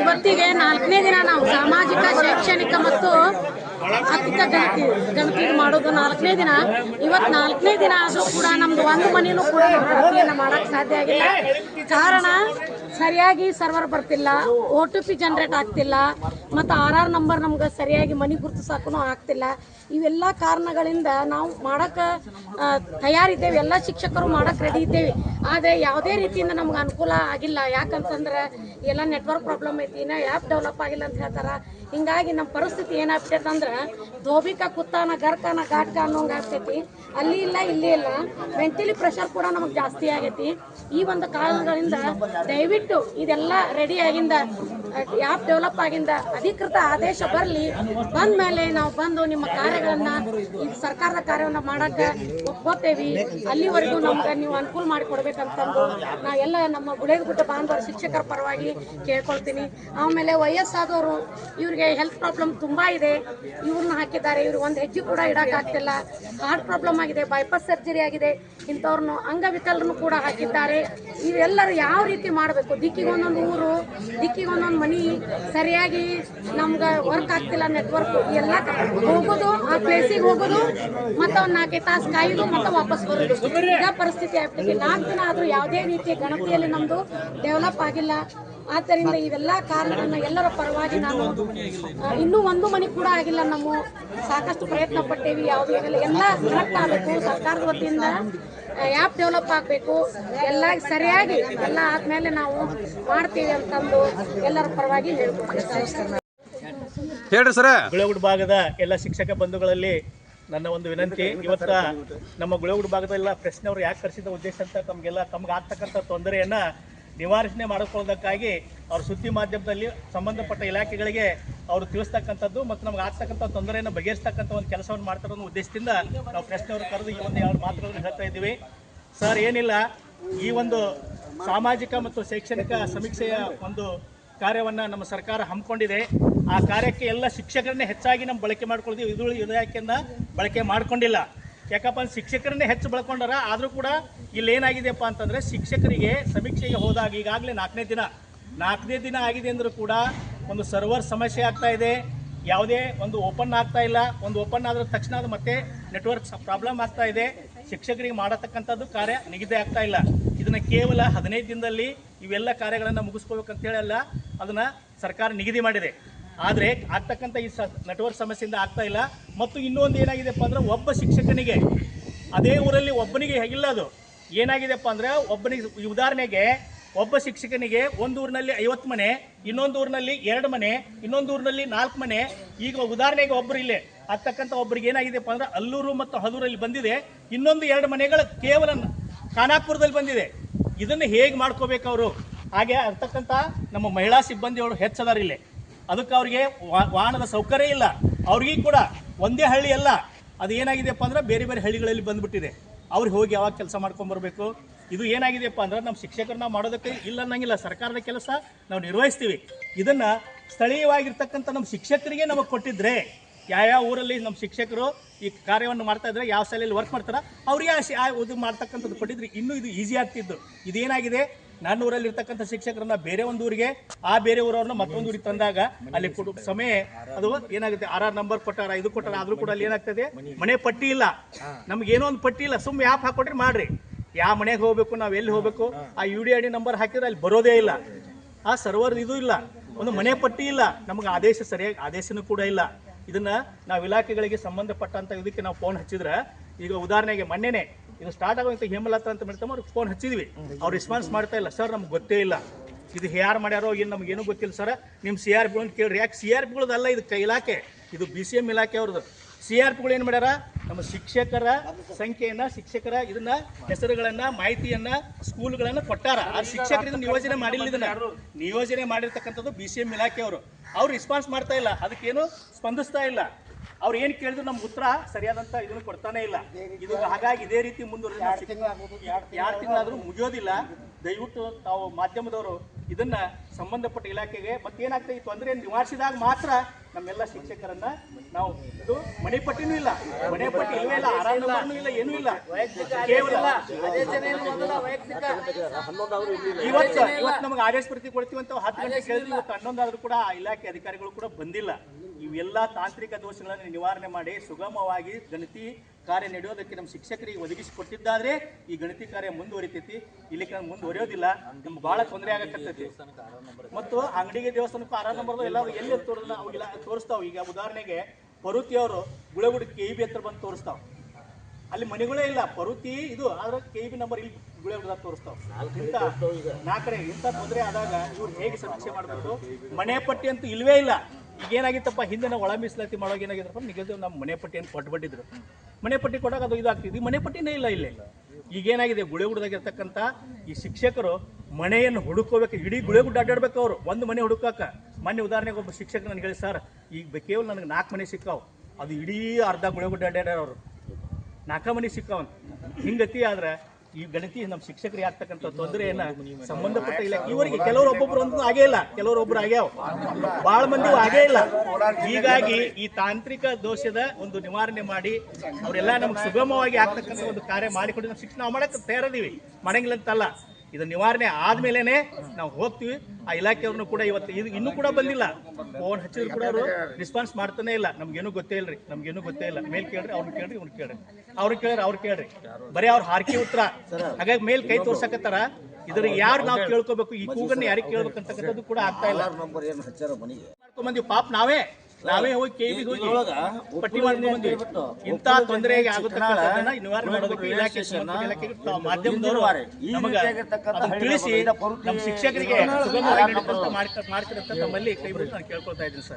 ಇವತ್ತಿಗೆ ನಾಲ್ಕನೇ ದಿನ ನಾವು ಸಾಮಾಜಿಕ, ಶೈಕ್ಷಣಿಕ ಮತ್ತು ಆರ್ಥಿಕ ಗಣತಿ ಗಣತಿ ಮಾಡೋದು ನಾಲ್ಕನೇ ದಿನ. ಇವತ್ತು ನಾಲ್ಕನೇ ದಿನ ಆದರೂ ಕೂಡ ನಮ್ದು ಒಂದು ಮನೆಯೂ ಕೂಡ ಮಾಡೋಕ್ಕೆ ಸಾಧ್ಯ ಆಗಿಲ್ಲ. ಕಾರಣ ಸರಿಯಾಗಿ ಸರ್ವರ್ ಬರ್ತಿಲ್ಲ ಓ ಟಿ ಪಿ ಜನ್ರೇಟ್ ಆಗ್ತಿಲ್ಲ, ಮತ್ತು ಆರ್ ಆರ್ ನಂಬರ್ ನಮ್ಗೆ ಸರಿಯಾಗಿ ಮನೆ ಗುರುತಿಸಕ್ಕೂ ಆಗ್ತಿಲ್ಲ. ಇವೆಲ್ಲ ಕಾರಣಗಳಿಂದ ನಾವು ಮಾಡೋಕ್ಕೆ ತಯಾರಿದ್ದೇವೆ. ಎಲ್ಲ ಶಿಕ್ಷಕರು ಮಾಡೋಕ್ಕೆ ರೆಡಿ ಇದ್ದೇವೆ. ಆದರೆ ಯಾವುದೇ ರೀತಿಯಿಂದ ನಮ್ಗೆ ಅನುಕೂಲ ಆಗಿಲ್ಲ. ಯಾಕಂತಂದ್ರೆ ಎಲ್ಲ ನೆಟ್ವರ್ಕ್ ಪ್ರಾಬ್ಲಮ್ ಐತಿ ನಾ ಆ್ಯಪ್ ಡೆವಲಪ್ ಆಗಿಲ್ಲ ಅಂತ ಹೇಳ್ತಾರೆ. ಹಿಂಗಾಗಿ ನಮ್ಮ ಪರಿಸ್ಥಿತಿ ಏನಾಗ್ತೈತೆ ಅಂದ್ರೆ ಧೋಬಿಕ ಕುತ್ತಾನ, ಗರ್ಕಾನ, ಘಾಟ್ಕ ಅನ್ನೋಂಗೆ ಆಗ್ತೈತಿ. ಅಲ್ಲಿ ಇಲ್ಲ, ಇಲ್ಲಿ ಇಲ್ಲ. ಮೆಂಟಲಿ ಪ್ರೆಷರ್ ಕೂಡ ನಮಗೆ ಜಾಸ್ತಿ ಆಗೈತಿ. ಈ ಒಂದು ಕಾರಣಗಳಿಂದ ದಯವಿಟ್ಟು ಇದೆಲ್ಲ ರೆಡಿ ಆಗಿಂದ ಆ್ಯಪ್ ಡೆವಲಪ್ ಆಗಿಂದ ಅಧಿಕೃತ ಆದೇಶ ಬರಲಿ ಬಂದ ಮೇಲೆ ನಾವು ಬಂದು ನಿಮ್ಮ ಕಾರ್ಯಗಳನ್ನ, ಈ ಸರ್ಕಾರದ ಕಾರ್ಯವನ್ನು ಮಾಡಕ್ಕೆ ಒಪ್ಕೋತೇವಿ. ಅಲ್ಲಿವರೆಗೂ ನಮ್ಗೆ ನೀವು ಅನುಕೂಲ ಮಾಡಿಕೊಡ್ಬೇಕಂತಂದು ನಾ ಎಲ್ಲ ನಮ್ಮ ಗುಳೇದಗುಡ್ಡ ಬಾಂಧವರು ಶಿಕ್ಷಕರ ಪರವಾಗಿ ಕೇಳ್ಕೊಳ್ತೀನಿ. ಆಮೇಲೆ ವಯಸ್ಸಾದವರು, ಇವರಿಗೆ ಹೆಲ್ತ್ ಪ್ರಾಬ್ಲಮ್ ತುಂಬಾ ಇದೆ. ಇವ್ರನ್ನ ಹಾಕಿದ್ದಾರೆ. ಇವ್ರು ಒಂದು ಹೆಜ್ಜೆ ಕೂಡ ಇಡಕ್ಕಾಗ್ತಿಲ್ಲ ಹಾರ್ಟ್ ಪ್ರಾಬ್ಲಮ್ ಆಗಿದೆ ಬೈಪಾಸ್ ಸರ್ಜರಿ ಆಗಿದೆ. ಇಂಥವ್ರನ್ನು ಅಂಗವಿಕಲರನ್ನು ಕೂಡ ಹಾಕಿದ್ದಾರೆ. ಇವೆಲ್ಲರೂ ಯಾವ ರೀತಿ ಮಾಡಬೇಕು? ದಿಕ್ಕಿಗೆ ಒಂದೊಂದು ಊರು ದಿಕ್ಕಿಗೆ ಒಂದೊಂದು ಮನಿ, ಸರಿಯಾಗಿ ನಮ್ಗೆ ವರ್ಕ್ ಆಗ್ತಿಲ್ಲ ನೆಟ್ವರ್ಕ್ ಎಲ್ಲ ಹೋಗೋದು, ಆ ಪ್ಲೇಸಿಗೆ ಹೋಗೋದು, ಮತ್ತೆ ಒಂದು ನಾಲ್ಕೈದು ತಾಸು ಕಾಯೋದು, ಮತ್ತೆ ವಾಪಸ್ ಬರೋದು. ಈಗ ಪರಿಸ್ಥಿತಿ ಆಗ್ತದೆ ನಾಲ್ಕು ದಿನ ಆದರೂ ಯಾವುದೇ ರೀತಿಯ ಗಣತಿಯಲ್ಲಿ ನಮ್ಮದು ಡೆವಲಪ್ ಆಗಿಲ್ಲ. ಆದ್ದರಿಂದ ಇವೆಲ್ಲ ಕಾರಣಗಳನ್ನ ಎಲ್ಲರ ಪರವಾಗಿ ನಾನು ಇನ್ನೂ ಒಂದು ಮನೆ ಕೂಡ ಆಗಿಲ್ಲ ನಾವು ಸಾಕಷ್ಟು ಪ್ರಯತ್ನ ಪಟ್ಟೇವಿ, ಯಾವುದೇ ಎಲ್ಲ ಕರೆಕ್ಟ್ ಆಗಬೇಕು. ಸರ್ಕಾರದ ವತಿಯಿಂದ ಆ್ಯಪ್ ಡೆವಲಪ್ ಆಗಬೇಕು. ಎಲ್ಲ ಸರಿಯಾಗಿ ಎಲ್ಲ ಆದಮೇಲೆ ನಾವು ಮಾಡ್ತೀವಿ ಅಂತಂದು ಎಲ್ಲರ ಪರವಾಗಿ ಹೇಳ್ಕೊಡ್ತೀವಿ. ಹೇಳ್ರಿ ಸರ. ಗುಳಗುಡ್ ಭಾಗದ ಎಲ್ಲ ಶಿಕ್ಷಕ ಬಂಧುಗಳಲ್ಲಿ ನನ್ನ ಒಂದು ವಿನಂತಿ ಇವತ್ತ ನಮ್ಮ ಗುಳಗುಡ್ ಭಾಗದಲ್ಲ ಪ್ರಶ್ನೆಯವರು ಯಾಕೆ ಕರೆಸಿದ ಉದ್ದೇಶ ಅಂತ ತಮಗೆಲ್ಲ ತಮ್ಗೆ ಆಗ್ತಕ್ಕಂಥ ತೊಂದರೆಯನ್ನ ನಿವಾರಣೆ ಮಾಡಿಕೊಳ್ಳೋದಕ್ಕಾಗಿ ಅವ್ರ ಸುದ್ದಿ ಮಾಧ್ಯಮದಲ್ಲಿ ಸಂಬಂಧಪಟ್ಟ ಇಲಾಖೆಗಳಿಗೆ ಅವರು ತಿಳಿಸ್ತಕ್ಕಂಥದ್ದು ಮತ್ತು ನಮ್ಗೆ ಆಗ್ತಕ್ಕಂಥ ತೊಂದರೆಯನ್ನು ಬಗೆಹರಿಸ್ತಕ್ಕಂಥ ಒಂದು ಕೆಲಸವನ್ನು ಮಾಡ್ತಾರೆ ಅನ್ನೋ ಉದ್ದೇಶದಿಂದ ನಾವು ಪ್ರಶ್ನೆಯವರು ಕರೆದು ಈ ಒಂದು ಎರಡು ಮಾತುಗಳನ್ನು ಹೇಳ್ತಾ ಇದ್ದೀವಿ. ಸರ್, ಏನಿಲ್ಲ, ಈ ಒಂದು ಸಾಮಾಜಿಕ ಮತ್ತು ಶೈಕ್ಷಣಿಕ ಸಮೀಕ್ಷೆಯ ಒಂದು ಕಾರ್ಯವನ್ನು ನಮ್ಮ ಸರ್ಕಾರ ಹಮ್ಮಿಕೊಂಡಿದೆ. ಆ ಕಾರ್ಯಕ್ಕೆ ಎಲ್ಲ ಶಿಕ್ಷಕರನ್ನೇ ಹೆಚ್ಚಾಗಿ ನಮ್ಮ ಬಳಕೆ ಮಾಡ್ಕೊಳ್ತೀವಿ ಇದು ಇಲಾಖೆಯನ್ನು ಬಳಕೆ ಮಾಡ್ಕೊಂಡಿಲ್ಲ. ಯಾಕಪ್ಪ ಅಂದ್ರೆ ಶಿಕ್ಷಕರನ್ನೇ ಹೆಚ್ಚು ಬಳ್ಕೊಂಡಾರ, ಆದರೂ ಕೂಡ ಇಲ್ಲಿ ಏನಾಗಿದೆಯಪ್ಪ ಅಂತಂದ್ರೆ ಶಿಕ್ಷಕರಿಗೆ ಸಮೀಕ್ಷೆಗೆ ಹೋದಾಗ ಈಗಾಗಲೇ ನಾಲ್ಕನೇ ದಿನ ನಾಲ್ಕನೇ ದಿನ ಆಗಿದೆ ಅಂದರೂ ಕೂಡ ಒಂದು ಸರ್ವರ್ ಸಮಸ್ಯೆ ಆಗ್ತಾ ಇದೆ. ಯಾವುದೇ ಒಂದು ಓಪನ್ ಆಗ್ತಾ ಇಲ್ಲ. ಒಂದು ಓಪನ್ ಆದ ತಕ್ಷಣ ಅದು ಮತ್ತೆ ನೆಟ್ವರ್ಕ್ ಪ್ರಾಬ್ಲಮ್ ಆಗ್ತಾ ಇದೆ. ಶಿಕ್ಷಕರಿಗೆ ಮಾಡತಕ್ಕಂಥದ್ದು ಕಾರ್ಯ ನಿಗದಿ ಆಗ್ತಾ ಇಲ್ಲ. ಇದನ್ನ ಕೇವಲ ಹದಿನೈದು ದಿನದಲ್ಲಿ ಇವೆಲ್ಲ ಕಾರ್ಯಗಳನ್ನು ಮುಗಿಸ್ಕೋಬೇಕಂತೇಳಿ ಅಲ್ಲ ಅದನ್ನ ಸರ್ಕಾರ ನಿಗದಿ ಮಾಡಿದೆ. ಆದರೆ ಆಗ್ತಕ್ಕಂಥ ಈ ಸ ನೆಟ್ವರ್ಕ್ ಸಮಸ್ಯೆಯಿಂದ ಆಗ್ತಾ ಇಲ್ಲ. ಮತ್ತು ಇನ್ನೊಂದು ಏನಾಗಿದೆಪ್ಪ ಅಂದ್ರೆ ಒಬ್ಬ ಶಿಕ್ಷಕನಿಗೆ, ಅದೇ ಊರಲ್ಲಿ ಒಬ್ಬನಿಗೆ ಹೇಗಿಲ್ಲ ಅದು. ಏನಾಗಿದೆಪ್ಪ ಅಂದ್ರೆ ಒಬ್ಬನಿಗೆ ಉದಾಹರಣೆಗೆ ಒಬ್ಬ ಶಿಕ್ಷಕನಿಗೆ ಒಂದು ಊರಿನಲ್ಲಿ ಐವತ್ತು ಮನೆ, ಇನ್ನೊಂದು ಊರಿನಲ್ಲಿ ಎರಡು ಮನೆ, ಇನ್ನೊಂದು ಊರಿನಲ್ಲಿ ನಾಲ್ಕು ಮನೆ. ಈಗ ಉದಾಹರಣೆಗೆ ಒಬ್ಬರು ಇಲ್ಲೇ. ಆಗ್ತಕ್ಕಂಥ ಒಬ್ಬರಿಗೆ ಏನಾಗಿದೆಪ್ಪ ಅಂದ್ರೆ ಅಲ್ಲೂರು ಮತ್ತು ಹದೂರಲ್ಲಿ ಬಂದಿದೆ. ಇನ್ನೊಂದು ಎರಡು ಮನೆಗಳು ಕೇವಲ ಖಾನಾಪುರದಲ್ಲಿ ಬಂದಿದೆ. ಇದನ್ನು ಹೇಗೆ ಮಾಡ್ಕೋಬೇಕು ಅವರು? ಹಾಗೆ ಅಂತಕ್ಕಂಥ ನಮ್ಮ ಮಹಿಳಾ ಸಿಬ್ಬಂದಿಯವರು ಹೆಚ್ಚದಾರ ಇಲ್ಲಿ. ಅದಕ್ಕೆ ಅವ್ರಿಗೆ ವಾಹನದ ಸೌಕರ್ಯ ಇಲ್ಲ. ಅವ್ರಿಗೆ ಕೂಡ ಒಂದೇ ಹಳ್ಳಿ ಅಲ್ಲ. ಅದು ಏನಾಗಿದೆಯಪ್ಪ ಅಂದ್ರೆ ಬೇರೆ ಬೇರೆ ಹಳ್ಳಿಗಳಲ್ಲಿ ಬಂದ್ಬಿಟ್ಟಿದೆ. ಅವ್ರಿಗೆ ಹೋಗಿ ಯಾವಾಗ ಕೆಲಸ ಮಾಡ್ಕೊಂಬರ್ಬೇಕು ಇದು ಏನಾಗಿದೆಯಪ್ಪ ಅಂದ್ರೆ ನಮ್ಮ ಶಿಕ್ಷಕರನ್ನ ಮಾಡೋದಕ್ಕೆ ಇಲ್ಲ ಅನ್ನಂಗಿಲ್ಲ. ಸರ್ಕಾರದ ಕೆಲಸ ನಾವು ನಿರ್ವಹಿಸ್ತೀವಿ. ಇದನ್ನ ಸ್ಥಳೀಯವಾಗಿರ್ತಕ್ಕಂಥ ನಮ್ಮ ಶಿಕ್ಷಕರಿಗೆ ನಮಗೆ ಕೊಟ್ಟಿದ್ರೆ ಯಾವ ಊರಲ್ಲಿ ನಮ್ಮ ಶಿಕ್ಷಕರು ಈ ಕಾರ್ಯವನ್ನು ಮಾಡ್ತಾ ಇದ್ರೆ ಯಾವ ಶಾಲೆಯಲ್ಲಿ ವರ್ಕ್ ಮಾಡ್ತಾರ, ಅವ್ರಿಗೆ ಆ ಇದು ಮಾಡ್ತಕ್ಕಂಥದ್ದು ಕೊಟ್ಟಿದ್ರೆ ಇನ್ನೂ ಇದು ಈಸಿ ಆಗ್ತಿದ್ದು ಇದೇನಾಗಿದೆ? ನನ್ನ ಊರಲ್ಲಿ ಇರ್ತಕ್ಕಂಥ ಶಿಕ್ಷಕರನ್ನ ಬೇರೆ ಒಂದು ಊರಿಗೆ, ಆ ಬೇರೆ ಊರವ್ರನ್ನ ಮತ್ತೊಂದು ಊರಿಗೆ ತಂದಾಗ ಅಲ್ಲಿ ಸಮಯ, ಅದು ಏನಾಗುತ್ತೆ? ಆರ್ ಆರ್ ನಂಬರ್ ಕೊಟ್ಟಾರ, ಇದು ಕೊಟ್ಟಾರ, ಆದ್ರೂ ಕೂಡ ಅಲ್ಲಿ ಏನಾಗ್ತದೆ? ಮನೆ ಪಟ್ಟಿ ಇಲ್ಲ. ನಮ್ಗೆ ಏನೋ ಒಂದು ಪಟ್ಟಿ ಇಲ್ಲ. ಸುಮ್ಮನೆ ಆ್ಯಪ್ ಹಾಕೊಟ್ರೆ ಮಾಡ್ರಿ. ಯಾವ ಮನೆಗೆ ಹೋಗ್ಬೇಕು, ನಾವು ಎಲ್ಲಿ ಹೋಗ್ಬೇಕು? ಆ U D I D number ಹಾಕಿದ್ರೆ ಅಲ್ಲಿ ಬರೋದೇ ಇಲ್ಲ. ಆ ಸರ್ವರ್ ಇದು ಇಲ್ಲ. ಒಂದು ಮನೆ ಪಟ್ಟಿ ಇಲ್ಲ. ನಮಗೆ ಆದೇಶ ಸರಿಯಾಗಿ, ಆದೇಶನೂ ಕೂಡ ಇಲ್ಲ. ಇದನ್ನ ನಾವು ಇಲಾಖೆಗಳಿಗೆ ಸಂಬಂಧಪಟ್ಟಂತ ಇದಕ್ಕೆ ನಾವು ಫೋನ್ ಹಚ್ಚಿದ್ರೆ ಈಗ ಉದಾಹರಣೆಗೆ ಮೊನ್ನೆನೆ ಇದು ಸ್ಟಾರ್ಟ್ ಆಗುವಂತ ಹೇಮಲತಾ ಅಂತ ಮಾಡ್ತಾ ಅವ್ರಿಗೆ ಫೋನ್ ಹಚ್ಚಿದ್ವಿ. ಅವ್ರು ರೆಸ್ಪಾನ್ಸ್ ಮಾಡ್ತಾ ಇಲ್ಲ ಸರ್ ನಮ್ಗೆ ಗೊತ್ತೇ ಇಲ್ಲ. ಇದು ಯಾರು ಮಾಡ್ಯಾರೋ ಏನು ನಮ್ಗೆ ಏನೂ ಗೊತ್ತಿಲ್ಲ ಸರ್ ನಿಮ್ಮ ಸಿ ಆರ್ ಪಿ ಕೇಳ್ರಿ. ಯಾಕೆ ಸಿ ಆರ್ ಪಿಗಳದಲ್ಲ ಇದು ಇಲಾಖೆ. ಇದು ಬಿ ಸಿ ಎಂ ಇಲಾಖೆ ಅವ್ರದ್ದು. ಸಿ ಆರ್ ಪಿಗಳು ಏನು ಮಾಡ್ಯಾರ? ನಮ್ಮ ಶಿಕ್ಷಕರ ಸಂಖ್ಯೆಯನ್ನು, ಶಿಕ್ಷಕರ ಇದನ್ನ, ಹೆಸರುಗಳನ್ನ, ಮಾಹಿತಿಯನ್ನ, ಸ್ಕೂಲ್ಗಳನ್ನ ಕೊಟ್ಟಾರ. ಆ ಶಿಕ್ಷಕರು ಇದನ್ನ ನಿಯೋಜನೆ ಮಾಡಿಲ್ಲ ಇದನ್ನ. ನಿಯೋಜನೆ ಮಾಡಿರ್ತಕ್ಕಂಥದ್ದು ಬಿ ಸಿ ಎಂ ಇಲಾಖೆಯವರು ಅವ್ರು. ರೆಸ್ಪಾನ್ಸ್ ಮಾಡ್ತಾ ಇಲ್ಲ. ಅದಕ್ಕೇನು ಸ್ಪಂದಿಸ್ತಾ ಇಲ್ಲ. ಅವ್ರು ಏನು ಕೇಳಿದ್ರು ನಮ್ಗೆ ಉತ್ತರ ಸರಿಯಾದಂತ ಇದನ್ನು ಕೊಡ್ತಾನೆ ಇಲ್ಲ. ಇದು ಹಾಗಾಗಿ ಇದೇ ರೀತಿ ಮುಂದುವರೆದ ಯಾರು ತಿಂಗಳಾದ್ರೂ ಮುಗಿಯೋದಿಲ್ಲ. ದಯವಿಟ್ಟು ತಾವು ಮಾಧ್ಯಮದವರು ಇದನ್ನ ಸಂಬಂಧಪಟ್ಟ ಇಲಾಖೆಗೆ ಮತ್ತೇನಾಗ್ತದೆ ಈ ತೊಂದರೆ ನಿವಾರಿಸಿದಾಗ ಮಾತ್ರ ನಮ್ಮೆಲ್ಲ ಶಿಕ್ಷಕರನ್ನ ನಾವು ಇದು ಮನೆ ಪಟ್ಟಿನೂ ಇಲ್ಲ ಮನೆ ಪಟ್ಟಿ ಇಲ್ವೇ ಇಲ್ಲ ಆರಾಮ ಇಲ್ಲ. ಏನೂ ಇಲ್ಲ. ಕೇವಲ ಇವತ್ತು ಇವತ್ತು ನಮಗೆ ಆದೇಶ ಪ್ರತಿ ಕೊಡ್ತೀವಿ ಅಂತ ಹತ್ತು ಗಂಟೆ ಕೇಳಿದ್ರು ಇವತ್ತು ಹನ್ನೊಂದಾದ್ರೂ ಕೂಡ ಆ ಇಲಾಖೆ ಅಧಿಕಾರಿಗಳು ಕೂಡ ಬಂದಿಲ್ಲ. ಇವೆಲ್ಲ ತಾಂತ್ರಿಕ ದೋಷಗಳನ್ನು ನಿವಾರಣೆ ಮಾಡಿ ಸುಗಮವಾಗಿ ಗಣತಿ ಕಾರ್ಯ ನಡೆಯೋದಕ್ಕೆ ನಮ್ಮ ಶಿಕ್ಷಕರಿಗೆ ಒದಗಿಸಿಕೊಟ್ಟಿದ್ದಾದ್ರೆ ಈ ಗಣತಿ ಕಾರ್ಯ ಮುಂದುವರಿತೈತಿ. ಇಲ್ಲಿ ಮುಂದುವರಿಯೋದಿಲ್ಲ. ನಮ್ಗೆ ಬಹಳ ತೊಂದರೆ ಆಗಕತ್ತೈತಿ. ಮತ್ತು ಅಂಗಡಿಗೆ ದೇವಸ್ಥಾನಕ್ಕೂ ಆರಾಮ ನಂಬರ್ ಎಲ್ಲ ಎಲ್ಲಿ ತೋರಿದ ಅವಾಗೆಲ್ಲ ತೋರಿಸ್ತಾವ. ಈಗ ಉದಾಹರಣೆಗೆ ಪರುತಿ ಅವರು ಗುಳಗುಡಿ ಕೆ ಬಿ ಹತ್ರ ಬಂದು ತೋರಿಸ್ತಾವ. ಅಲ್ಲಿ ಮನೆಗಳೇ ಇಲ್ಲ. ಪರುತಿ ಇದು ಆದ್ರೆ ಕೆ ಬಿ ನಂಬರ್ ಇಲ್ಲಿ ಗುಳಗುಡ ತೋರಿಸ್ತಾವೆ. ತೋರಿಸ್ತಾವ ಇಂಥ ನಾಲ್ಕನೇ ಇಂಥ ತೊಂದರೆ ಆದಾಗ ಇವ್ರು ಹೇಗೆ ಸಮೀಕ್ಷೆ ಮಾಡಬೇಕು? ಮನೆ ಪಟ್ಟಿ ಅಂತೂ ಇಲ್ವೇ ಇಲ್ಲ. ಈಗ ಏನಾಗಿತ್ತಪ್ಪ ಹಿಂದೆ ಒಳ ಮೀಸಲಾತಿ ಮಾಡೋಕೆ ಏನಾಗಿದ್ರಪ್ಪ ನಿಗದಿ ನಮ್ಮ ಮನೆ ಪಟ್ಟಿಯನ್ನು ಕೊಟ್ಬಿಟ್ಟಿದ್ರು ಮನೆ ಪಟ್ಟಿ ಕೊಡೋಕೆ ಅದು ಇದಾಗ್ತಿದ್ವಿ ಮನೆ ಪಟ್ಟಿನೇ ಇಲ್ಲ ಇಲ್ಲಿ. ಈಗ ಏನಾಗಿದೆ ಗುಳೆ ಹುಡುದಾಗಿರ್ತಕ್ಕಂಥ ಈ ಶಿಕ್ಷಕರು ಮನೆಯನ್ನು ಹುಡುಕೋಬೇಕು. ಇಡೀ ಗುಳೆ ಗುಡ್ಡ ಅಡ್ಡಾಡ್ಬೇಕು ಅವರು. ಒಂದು ಮನೆ ಹುಡುಕಾಕ. ಮೊನ್ನೆ ಉದಾಹರಣೆಗೆ ಒಬ್ಬ ಶಿಕ್ಷಕ ನನಗೆ ಹೇಳಿ, ಸರ್, ಈಗ ಕೇವಲ ನನಗೆ ನಾಲ್ಕು ಮನೆ ಸಿಕ್ಕಾವು. ಅದು ಇಡೀ ಅರ್ಧ ಗುಳೆಗುಡ್ಡ ಅಡ್ಡಾಡ್ಯಾರ ಅವರು. ನಾಲ್ಕ ಮನೆ ಸಿಕ್ಕಾವಂತ ಹಿಂಗತಿ ಆದ್ರೆ ಈ ಗಣತಿ ನಮ್ಮ ಶಿಕ್ಷಕರಿಗೆ ಆಗ್ತಕ್ಕಂಥ ತೊಂದರೆಯನ್ನ ಸಂಬಂಧಪಟ್ಟ ಇಲಾಖೆ ಇವರಿಗೆ ಕೆಲವರು ಒಬ್ಬೊಬ್ರು ಒಂದು ಆಗೇ ಇಲ್ಲ. ಕೆಲವರು ಒಬ್ರು ಆಗ್ಯಾವ. ಬಹಳ ಮಂದಿ ಆಗೇ ಇಲ್ಲ. ಹೀಗಾಗಿ ಈ ತಾಂತ್ರಿಕ ದೋಷದ ಒಂದು ನಿವಾರಣೆ ಮಾಡಿ ಅವರೆಲ್ಲ ನಮ್ಗೆ ಸುಗಮವಾಗಿ ಆಗ್ತಕ್ಕಂಥ ಒಂದು ಕಾರ್ಯ ಮಾಡಿಕೊಡಿ ನಮ್ಮ ಶಿಕ್ಷಣ ಮಾಡಕ್ಕೆ ತಯಾರದೀವಿ ಮಾಡಂಗಿಲ್ಲ ಅಂತಲ್ಲ. ಇದು ನಿವಾರಣೆ ಆದ್ಮೇಲೆನೆ ನಾವು ಹೋಗ್ತೀವಿ. ಆ ಇಲಾಖೆಯವ್ರನ್ನು ಕೂಡ ಇವತ್ತು ಇದು ಇನ್ನೂ ಕೂಡ ಬಂದಿಲ್ಲ. ಫೋನ್ ಹಚ್ಚಿದ್ರು ಕೂಡ ಅವರು ರೆಸ್ಪಾನ್ಸ್ ಮಾಡ್ತಾನೆ ಇಲ್ಲ. ನಮ್ಗೇನು ಗೊತ್ತೇ ಇಲ್ರಿ. ನಮ್ಗೇನು ಗೊತ್ತೇ ಇಲ್ಲ. ಮೇಲ್ ಕೇಳ್ರಿ ಅವ್ರನ್ನ ಕೇಳ್ರಿ ಇವ್ರು ಕೇಳ್ರಿ. ಅವ್ರು ಕೇಳ್ರಿ ಅವ್ರು ಕೇಳ್ರಿ. ಬರೀ ಅವ್ರ ಹಾರ್ಕಿ ಉತ್ತರ. ಹಾಗಾಗಿ ಮೇಲ್ ಕೈ ತೋರ್ಸಕತ್ತಾರ. ಇದ್ರ ಯಾರು ನಾವು ಕೇಳ್ಕೋಬೇಕು? ಈ ಕೂಗನ್ನ ಯಾರಿಗೆ ಕೇಳ್ಬೇಕಂತಕ್ಕಂಥದ್ದು ಕೂಡ ಆಗ್ತಾ ಇಲ್ಲ. ಮಾಡ್ಕೊಂಡ್ ಪಾಪ ನಾವೇ. ನಾವೇ ಹೋಗಿ ಕೇಬಿ ಹೋಗಿ ಪಟ್ಟಿ ಮಾಡ್ಕೊಂಡು ಬಂದ್ವಿ. ಇಂಥ ತೊಂದರೆಗೆ ಆಗುತ್ತಕ್ಕಂಥದ್ದನ್ನ ನಿವಾರಣೆ ಮಾಡೋದಕ್ಕೆ ಇಲಾಖೆ ಸಂಬಂಧಪಟ್ಟ ಇಲಾಖೆಗೆ ತಾವು ಮಾಧ್ಯಮದವರು ತಿಳಿಸಿ ನಮ್ಮ ಶಿಕ್ಷಕರಿಗೆ ಸುಗಮವಾಗಿ ನಡೀತಂತ ಮಾಡ್ತೀರಂತ ತಮ್ಮಲ್ಲಿ ಕೈ ಬಿಟ್ಟು ನಾನು ಕೇಳ್ಕೊಳ್ತಾ ಇದ್ದೀನಿ ಸರ್.